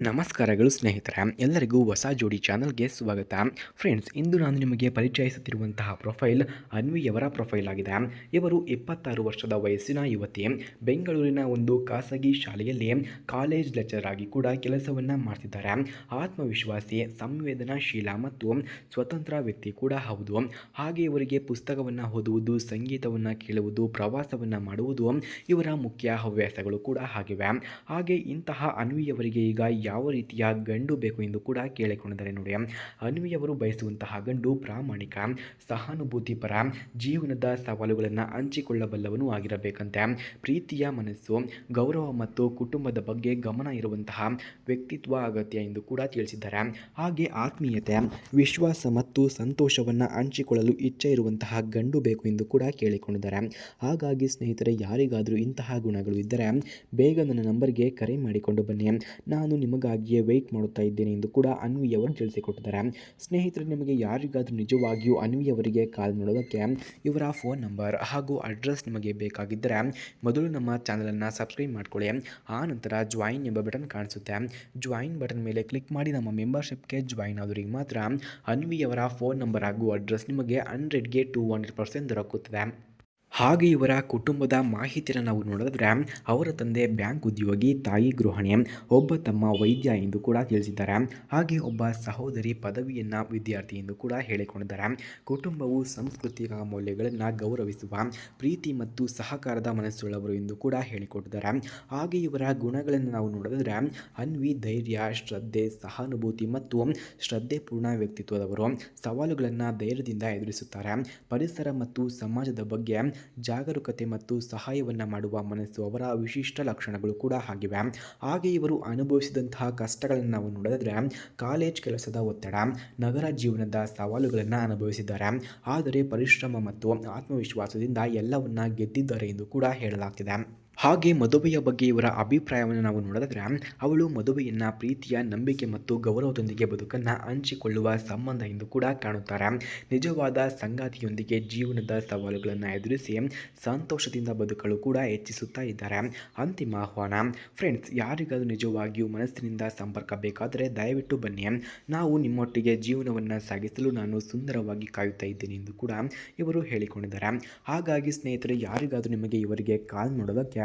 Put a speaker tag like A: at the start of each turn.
A: ನಮಸ್ಕಾರಗಳು ಸ್ನೇಹಿತರೆ, ಎಲ್ಲರಿಗೂ ಹೊಸ ಜೋಡಿ ಚಾನಲ್ಗೆ ಸ್ವಾಗತ. ಫ್ರೆಂಡ್ಸ್, ಇಂದು ನಾನು ನಿಮಗೆ ಪರಿಚಯಿಸುತ್ತಿರುವಂತಹ ಪ್ರೊಫೈಲ್ ಅನ್ವಿಯವರ ಪ್ರೊಫೈಲ್ ಆಗಿದೆ. ಇವರು ಇಪ್ಪತ್ತಾರು ವರ್ಷದ ವಯಸ್ಸಿನ ಯುವತಿ. ಬೆಂಗಳೂರಿನ ಒಂದು ಖಾಸಗಿ ಶಾಲೆಯಲ್ಲಿ ಕಾಲೇಜ್ ಲೆಕ್ಚರ್ ಆಗಿ ಕೂಡ ಕೆಲಸವನ್ನು ಮಾಡ್ತಿದ್ದಾರೆ. ಆತ್ಮವಿಶ್ವಾಸಿ, ಸಂವೇದನಾಶೀಲ ಮತ್ತು ಸ್ವತಂತ್ರ ವ್ಯಕ್ತಿ ಕೂಡ ಹೌದು. ಹಾಗೆ ಇವರಿಗೆ ಪುಸ್ತಕವನ್ನು ಓದುವುದು, ಸಂಗೀತವನ್ನು ಕೇಳುವುದು, ಪ್ರವಾಸವನ್ನು ಮಾಡುವುದು ಇವರ ಮುಖ್ಯ ಹವ್ಯಾಸಗಳು ಕೂಡ ಆಗಿವೆ ಹಾಗೆ ಇಂತಹ ಅನ್ವಿಯವರಿಗೆ ಈಗ ಯಾವ ರೀತಿಯ ಗಂಡು ಬೇಕು ಎಂದು ಕೂಡ ಕೇಳಿಕೊಂಡಿದ್ದಾರೆ ನೋಡಿ. ಅನ್ವಿಯವರು ಬಯಸುವಂತಹ ಗಂಡು ಪ್ರಾಮಾಣಿಕ ಸಹಾನುಭೂತಿಪರ ಜೀವನದ ಸವಾಲುಗಳನ್ನು ಹಂಚಿಕೊಳ್ಳಬಲ್ಲವನು ಆಗಿರಬೇಕಂತೆ. ಪ್ರೀತಿಯ ಮನಸ್ಸು, ಗೌರವ ಮತ್ತು ಕುಟುಂಬದ ಬಗ್ಗೆ ಗಮನ ಇರುವಂತಹ ವ್ಯಕ್ತಿತ್ವ ಅಗತ್ಯ ಎಂದು ಕೂಡ ತಿಳಿಸಿದ್ದಾರೆ. ಹಾಗೆ ಆತ್ಮೀಯತೆ, ವಿಶ್ವಾಸ ಮತ್ತು ಸಂತೋಷವನ್ನು ಹಂಚಿಕೊಳ್ಳಲು ಇಚ್ಛೆ ಇರುವಂತಹ ಗಂಡು ಬೇಕು ಎಂದು ಕೂಡ ಕೇಳಿಕೊಂಡಿದ್ದಾರೆ. ಹಾಗಾಗಿ ಸ್ನೇಹಿತರೆ, ಯಾರಿಗಾದರೂ ಇಂತಹ ಗುಣಗಳು ಇದ್ದರೆ ಬೇಗ ನನ್ನ ನಂಬರ್ಗೆ ಕರೆ ಮಾಡಿಕೊಂಡು ಬನ್ನಿ. ನಾನು ನಿಮಗಾಗಿಯೇ ವೆಯ್ಟ್ ಮಾಡುತ್ತಾ ಇದ್ದೇನೆ ಎಂದು ಕೂಡ ಅನ್ವಿ ಅವರು ತಿಳಿಸಿಕೊಟ್ಟಿದ್ದಾರೆ. ಸ್ನೇಹಿತರೆ, ನಿಮಗೆ ಯಾರಿಗಾದರೂ ನಿಜವಾಗಿಯೂ ಅನ್ವಿ ಅವರಿಗೆ ಕಾಲ್ ಮಾಡೋದಕ್ಕೆ ಇವರ ಫೋನ್ ನಂಬರ್ ಹಾಗೂ ಅಡ್ರೆಸ್ ನಿಮಗೆ ಬೇಕಾಗಿದ್ದರೆ ಮೊದಲು ನಮ್ಮ ಚಾನಲನ್ನು ಸಬ್ಸ್ಕ್ರೈಬ್ ಮಾಡ್ಕೊಳ್ಳಿ. ಆ ನಂತರ ಜಾಯಿನ್ ಎಂಬ ಬಟನ್ ಕಾಣಿಸುತ್ತೆ. ಜಾಯಿನ್ ಬಟನ್ ಮೇಲೆ ಕ್ಲಿಕ್ ಮಾಡಿ ನಮ್ಮ ಮೆಂಬರ್ಶಿಪ್ಗೆ ಜಾಯಿನ್ ಆದವರಿಗೆ ಮಾತ್ರ ಅನ್ವಿಯವರ ಫೋನ್ ನಂಬರ್ ಹಾಗೂ ಅಡ್ರೆಸ್ ನಿಮಗೆ ಹಂಡ್ರೆಡ್ಗೆ ಟೂ ಹಂಡ್ರೆಡ್ ಪರ್ಸೆಂಟ್ ದೊರಕುತ್ತದೆ. ಹಾಗೆ ಇವರ ಕುಟುಂಬದ ಮಾಹಿತಿಯನ್ನು ನಾವು ನೋಡಿದ್ರೆ ಅವರ ತಂದೆ ಬ್ಯಾಂಕ್ ಉದ್ಯೋಗಿ, ತಾಯಿ ಗೃಹಿಣಿ, ಒಬ್ಬ ತಮ್ಮ ವೈದ್ಯ ಎಂದು ಕೂಡ ತಿಳಿಸಿದ್ದಾರೆ. ಹಾಗೆ ಒಬ್ಬ ಸಹೋದರಿ ಪದವಿಯನ್ನು ವಿದ್ಯಾರ್ಥಿ ಎಂದು ಕೂಡ ಹೇಳಿಕೊಂಡಿದ್ದಾರೆ. ಕುಟುಂಬವು ಸಾಂಸ್ಕೃತಿಕ ಮೌಲ್ಯಗಳನ್ನು ಗೌರವಿಸುವ, ಪ್ರೀತಿ ಮತ್ತು ಸಹಕಾರದ ಮನಸ್ಸುಳ್ಳವರು ಎಂದು ಕೂಡ ಹೇಳಿಕೊಟ್ಟಿದ್ದಾರೆ. ಹಾಗೆ ಇವರ ಗುಣಗಳನ್ನು ನಾವು ನೋಡಿದ್ರೆ ಅನ್ವಿ, ಧೈರ್ಯ, ಶ್ರದ್ಧೆ, ಸಹಾನುಭೂತಿ ಮತ್ತು ಶ್ರದ್ಧೆಪೂರ್ಣ ವ್ಯಕ್ತಿತ್ವದವರು ಸವಾಲುಗಳನ್ನು ಧೈರ್ಯದಿಂದ ಎದುರಿಸುತ್ತಾರೆ. ಪರಿಸರ ಮತ್ತು ಸಮಾಜದ ಬಗ್ಗೆ ಜಾಗರೂಕತೆ ಮತ್ತು ಸಹಾಯವನ್ನು ಮಾಡುವ ಮನಸ್ಸು ಅವರ ವಿಶಿಷ್ಟ ಲಕ್ಷಣಗಳು ಕೂಡ ಆಗಿವೆ. ಹಾಗೆ ಇವರು ಅನುಭವಿಸಿದಂತಹ ಕಷ್ಟಗಳನ್ನು ನಾವು ನೋಡಿದ್ರೆ ಕಾಲೇಜ್ ಕೆಲಸದ ಒತ್ತಡ, ನಗರ ಜೀವನದ ಸವಾಲುಗಳನ್ನು ಅನುಭವಿಸಿದ್ದಾರೆ. ಆದರೆ ಪರಿಶ್ರಮ ಮತ್ತು ಆತ್ಮವಿಶ್ವಾಸದಿಂದ ಎಲ್ಲವನ್ನ ಗೆದ್ದಿದ್ದಾರೆ ಎಂದು ಕೂಡ ಹೇಳಲಾಗ್ತಿದೆ. ಹಾಗೆ ಮದುವೆಯ ಬಗ್ಗೆ ಇವರ ಅಭಿಪ್ರಾಯವನ್ನು ನಾವು ನೋಡಿದ್ರೆ, ಅವಳು ಮದುವೆಯನ್ನು ಪ್ರೀತಿಯ, ನಂಬಿಕೆ ಮತ್ತು ಗೌರವದೊಂದಿಗೆ ಬದುಕನ್ನು ಹಂಚಿಕೊಳ್ಳುವ ಸಂಬಂಧ ಎಂದು ಕೂಡ ಕಾಣುತ್ತಾರೆ. ನಿಜವಾದ ಸಂಗಾತಿಯೊಂದಿಗೆ ಜೀವನದ ಸವಾಲುಗಳನ್ನು ಎದುರಿಸಿ ಸಂತೋಷದಿಂದ ಬದುಕಲು ಕೂಡ ಹೆಚ್ಚಿಸುತ್ತಾ ಇದ್ದಾರೆ. ಅಂತಿಮ ಆಹ್ವಾನ. ಫ್ರೆಂಡ್ಸ್ ಯಾರಿಗಾದರೂ ನಿಜವಾಗಿಯೂ ಮನಸ್ಸಿನಿಂದ ಸಂಪರ್ಕ ಬೇಕಾದರೆ ದಯವಿಟ್ಟು ಬನ್ನಿ. ನಾವು ನಿಮ್ಮೊಟ್ಟಿಗೆ ಜೀವನವನ್ನು ಸಾಗಿಸಲು ನಾನು ಸುಂದರವಾಗಿ ಕಾಯುತ್ತಾ ಇದ್ದೇನೆ ಎಂದು ಕೂಡ ಇವರು ಹೇಳಿಕೊಂಡಿದ್ದಾರೆ. ಹಾಗಾಗಿ ಸ್ನೇಹಿತರೆ, ಯಾರಿಗಾದರೂ ನಿಮಗೆ ಇವರಿಗೆ ಕಾಲ್ ಮಾಡೋದಕ್ಕೆ